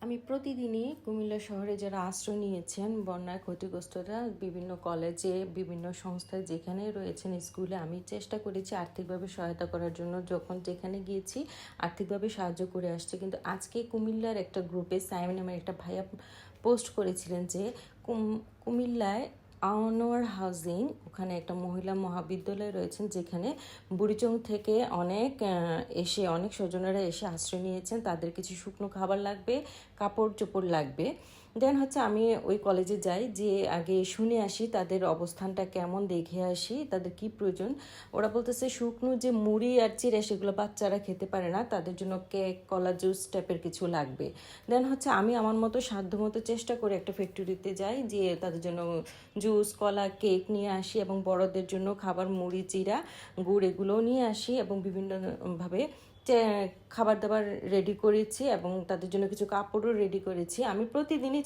আমি প্রতিদিনই কুমিল্লা শহরে যারা আশ্রয় নিয়েছেন, বন্যায় ক্ষতিগ্রস্তরা, বিভিন্ন কলেজে, বিভিন্ন সংস্থায় যেখানে রয়েছেন স্কুলে, আমি চেষ্টা করেছি আর্থিকভাবে সহায়তা করার জন্য। যখন যেখানে গিয়েছি, আর্থিকভাবে সাহায্য করে আসছে। কিন্তু আজকে কুমিল্লার একটা গ্রুপে সাইম আমার একটা ভাইয়া পোস্ট করেছিলেন যে, কুম- কুমিল্লায় আনোয়ার হাউজিং ওখানে একটা মহিলা মহাবিদ্যালয় রয়েছেন, যেখানে বুড়িচং থেকে অনেক এসে, অনেক স্বজনেরা এসে আশ্রয় নিয়েছেন। তাদের কিছু শুকনো খাবার লাগবে, কাপড় চোপড় লাগবে। দেন হচ্ছে আমি ওই কলেজে যাই যে আগে শুনে আসি তাদের অবস্থানটা কেমন, দেখে আসি তাদের কি প্রয়োজন। ওরা বলতেছে, শুকনো যে মুড়ি আর চিড়ে সেগুলো বাচ্চারা খেতে পারে না, তাদের জন্য কেক কলা জুস টাইপের কিছু লাগবে। দেন হচ্ছে আমি আমার মতো সাধ্য মতো চেষ্টা করে একটা ফ্যাক্টরিতে যাই যে তাদের জন্য জুস কলা কেক নিয়ে আসি এবং বড়দের জন্য খাবার, মুড়ি চিরা গুড় এগুলোও নিয়ে আসি এবং বিভিন্নভাবে খাবার দাবার রেডি করেছি এবং তাদের জন্য কিছু কাপড়ও রেডি করেছি। আমি প্রতিদিনই